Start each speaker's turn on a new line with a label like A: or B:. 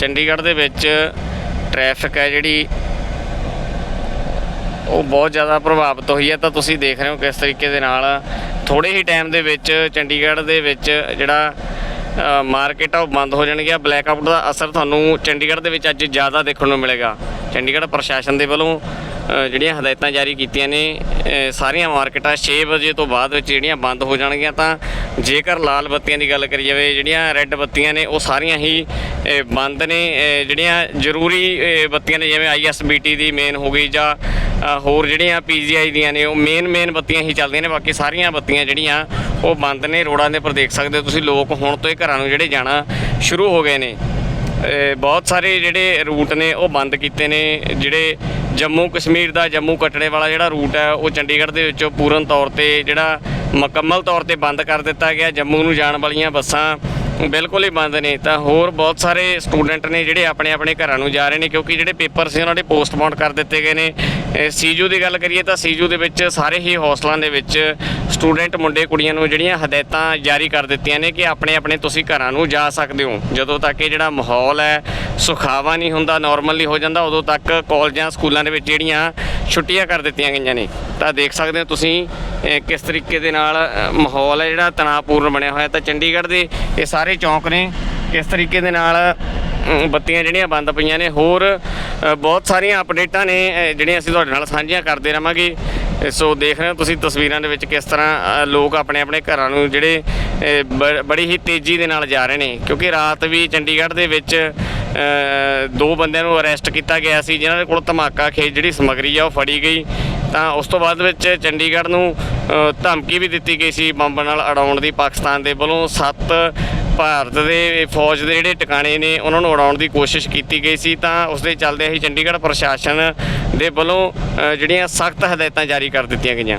A: ਚੰਡੀਗੜ੍ਹ ਦੇ ਵਿੱਚ ਟ੍ਰੈਫਿਕ ਹੈ ਜਿਹੜੀ, ਉਹ ਬਹੁਤ ਜ਼ਿਆਦਾ ਪ੍ਰਭਾਵਿਤ ਹੋਈ ਹੈ। ਤਾਂ ਤੁਸੀਂ ਦੇਖ ਰਹੇ ਹੋ ਕਿਸ ਤਰੀਕੇ ਦੇ ਨਾਲ ਥੋੜੇ ਹੀ ਟਾਈਮ ਦੇ ਵਿੱਚ ਚੰਡੀਗੜ੍ਹ ਦੇ ਵਿੱਚ ਜਿਹੜਾ ਮਾਰਕੀਟ ਆ ਉਹ ਬੰਦ ਹੋ ਜਾਣਗੀਆਂ। ਬਲੈਕ ਆਊਟ ਦਾ ਅਸਰ ਤੁਹਾਨੂੰ ਚੰਡੀਗੜ੍ਹ ਦੇ ਵਿੱਚ ਅੱਜ ਜ਼ਿਆਦਾ ਦੇਖਣ ਨੂੰ ਮਿਲੇਗਾ। ਚੰਡੀਗੜ੍ਹ ਪ੍ਰਸ਼ਾਸਨ ਦੇ ਵੱਲੋਂ ਜਿਹੜੀਆਂ ਹਦਾਇਤਾਂ ਜਾਰੀ ਕੀਤੀਆਂ ਨੇ ਸਾਰੀਆਂ ਮਾਰਕੀਟਾਂ 6 ਵਜੇ ਤੋਂ ਬਾਅਦ ਵਿੱਚ ਜਿਹੜੀਆਂ ਬੰਦ ਹੋ ਜਾਣਗੀਆਂ ਤਾਂ ਜੇਕਰ ਲਾਲ ਬੱਤੀਆਂ ਦੀ ਗੱਲ ਕਰੀ ਜਾਵੇ, ਜਿਹੜੀਆਂ ਰੈੱਡ ਬੱਤੀਆਂ ਨੇ, ਉਹ ਸਾਰੀਆਂ ਹੀ ਬੰਦ ਨੇ ਜਿਹੜੀਆਂ ਜ਼ਰੂਰੀ ਬੱਤੀਆਂ ਨੇ ਜਿਵੇਂ ਆਈਐਸਬੀਟੀ ਦੀ ਮੇਨ ਹੋ ਗਈ ਜਾਂ ਹੋਰ ਜਿਹੜੀਆਂ ਪੀਜੀਆਈ ਦੀਆਂ ਨੇ, ਉਹ ਮੇਨ ਮੇਨ ਬੱਤੀਆਂ ਹੀ ਚੱਲਦੀਆਂ ਨੇ, ਬਾਕੀ ਸਾਰੀਆਂ ਬੱਤੀਆਂ ਜਿਹੜੀਆਂ, ਉਹ ਬੰਦ ਨੇ ਰੋਡਾਂ ਦੇ ਉੱਪਰ ਦੇਖ ਸਕਦੇ ਹੋ ਤੁਸੀਂ, ਲੋਕ ਹੁਣ ਤੋਂ ਹੀ ਘਰਾਂ ਨੂੰ ਜਿਹੜੇ ਜਾਣਾ ਸ਼ੁਰੂ ਹੋ ਗਏ ਨੇ। ਬਹੁਤ ਸਾਰੇ ਜਿਹੜੇ ਰੂਟ ਨੇ, ਉਹ ਬੰਦ ਕੀਤੇ ਨੇ। ਜਿਹੜੇ ਜੰਮੂ ਕਸ਼ਮੀਰ ਦਾ, ਜੰਮੂ ਕਟੜੇ ਵਾਲਾ ਜਿਹੜਾ ਰੂਟ ਹੈ, ਉਹ ਚੰਡੀਗੜ੍ਹ ਦੇ ਵਿੱਚੋਂ ਪੂਰਨ ਤੌਰ ਤੇ ਜਿਹੜਾ ਮੁਕੰਮਲ ਤੌਰ ਤੇ ਬੰਦ ਕਰ ਦਿੱਤਾ ਗਿਆ। ਜੰਮੂ ਨੂੰ ਜਾਣ ਵਾਲੀਆਂ ਬੱਸਾਂ ਬਿਲਕੁਲ ਹੀ ਬੰਦ ਨੇ। ਤਾਂ ਹੋਰ ਬਹੁਤ ਸਾਰੇ ਸਟੂਡੈਂਟ ਨੇ ਜਿਹੜੇ ਆਪਣੇ ਆਪਣੇ ਘਰਾਂ ਨੂੰ ਜਾ ਰਹੇ ਨੇ ਕਿਉਂਕਿ ਜਿਹੜੇ ਪੇਪਰ ਸੀ ਉਹਨਾਂ ਦੇ ਪੋਸਟਪੋਨ ਕਰ ਦਿੱਤੇ ਗਏ ਨੇ। ਸੀਜੂ ਦੀ ਗੱਲ ਕਰੀਏ ਤਾਂ ਸੀਜੂ ਦੇ ਵਿੱਚ ਸਾਰੇ ਹੀ ਹੌਸਟਲਾਂ ਦੇ ਵਿੱਚ ਸਟੂਡੈਂਟ ਮੁੰਡੇ ਕੁੜੀਆਂ ਨੂੰ ਜਿਹੜੀਆਂ ਹਦਾਇਤਾਂ ਜਾਰੀ ਕਰ ਦਿੱਤੀਆਂ ਨੇ ਕਿ ਆਪਣੇ ਆਪਣੇ ਤੁਸੀਂ ਘਰਾਂ ਨੂੰ ਜਾ ਸਕਦੇ ਹੋ। ਜਦੋਂ ਤੱਕ ਇਹ ਜਿਹੜਾ ਮਾਹੌਲ ਹੈ, ਸੁਖਾਵਾ ਨਹੀਂ ਹੁੰਦਾ ਨਾਰਮਲ ਹੋ ਜਾਂਦਾ, ਉਦੋਂ ਤੱਕ ਕਾਲਜਾਂ, ਸਕੂਲਾਂ ਦੇ ਵਿੱਚ ਜਿਹੜੀਆਂ ਛੁੱਟੀਆਂ ਕਰ ਦਿੱਤੀਆਂ ਗਈਆਂ ਨੇ। ਤਾਂ ਦੇਖ ਸਕਦੇ ਹੋ ਤੁਸੀਂ ਕਿਸ ਤਰੀਕੇ ਦੇ ਨਾਲ ਮਾਹੌਲ ਹੈ ਜਿਹੜਾ ਤਣਾਅਪੂਰਨ ਬਣਿਆ ਹੋਇਆ ਤਾਂ ਚੰਡੀਗੜ੍ਹ ਦੇ ਇਹ ਸਾਰੇ ਚੌਂਕ ਨੇ, ਕਿਸ ਤਰੀਕੇ ਦੇ ਨਾਲ ਬੱਤੀਆਂ ਜਿਹੜੀਆਂ ਬੰਦ ਪਈਆਂ ਨੇ। ਹੋਰ ਬਹੁਤ ਸਾਰੀਆਂ ਅਪਡੇਟਾਂ ਨੇ ਜਿਹੜੀਆਂ ਅਸੀਂ ਤੁਹਾਡੇ ਨਾਲ ਸਾਂਝੀਆਂ ਕਰਦੇ ਰਵਾਂਗੇ ਸੋ ਦੇਖ ਰਹੇ ਹੋ ਤੁਸੀਂ ਤਸਵੀਰਾਂ ਦੇ ਵਿੱਚ ਕਿਸ ਤਰ੍ਹਾਂ ਲੋਕ ਆਪਣੇ ਆਪਣੇ ਘਰਾਂ ਨੂੰ ਜਿਹੜੇ ਬ- ਬੜੀ ਹੀ ਤੇਜ਼ੀ ਦੇ ਨਾਲ ਜਾ ਰਹੇ ਨੇ। ਕਿਉਂਕਿ ਰਾਤ ਵੀ ਚੰਡੀਗੜ੍ਹ ਦੇ ਵਿੱਚ ਦੋ ਬੰਦਿਆਂ ਨੂੰ ਅਰੈਸਟ ਕੀਤਾ ਗਿਆ ਸੀ, ਜਿਨ੍ਹਾਂ ਦੇ ਕੋਲ ਧਮਾਕਾ ਖੇਜ ਜਿਹੜੀ ਸਮਗਰੀ ਆ ਉਹ ਫੜੀ ਗਈ। ਤਾਂ ਉਸ ਤੋਂ ਬਾਅਦ ਵਿੱਚ ਚੰਡੀਗੜ੍ਹ ਨੂੰ ਧਮਕੀ ਵੀ ਦਿੱਤੀ ਗਈ ਸੀ ਬੰਬ ਨਾਲ ਅੜਾਉਣ ਦੀ ਪਾਕਿਸਤਾਨ ਦੇ ਵੱਲੋਂ। ਸੱਤ ਭਾਰਤ ਦੇ ਫੌਜ ਦੇ ਜਿਹੜੇ ਟਿਕਾਣੇ ਨੇ, ਉਹਨਾਂ ਨੂੰ ਉਡਾਉਣ ਦੀ ਕੋਸ਼ਿਸ਼ ਕੀਤੀ ਗਈ ਸੀ। ਤਾਂ ਉਸ ਦੇ ਚੱਲਦੇ ਹੀ ਚੰਡੀਗੜ੍ਹ ਪ੍ਰਸ਼ਾਸਨ ਦੇ ਵੱਲੋਂ ਜਿਹੜੀਆਂ ਸਖਤ ਹਦਾਇਤਾਂ ਜਾਰੀ ਕਰ ਦਿੱਤੀਆਂ ਗਈਆਂ।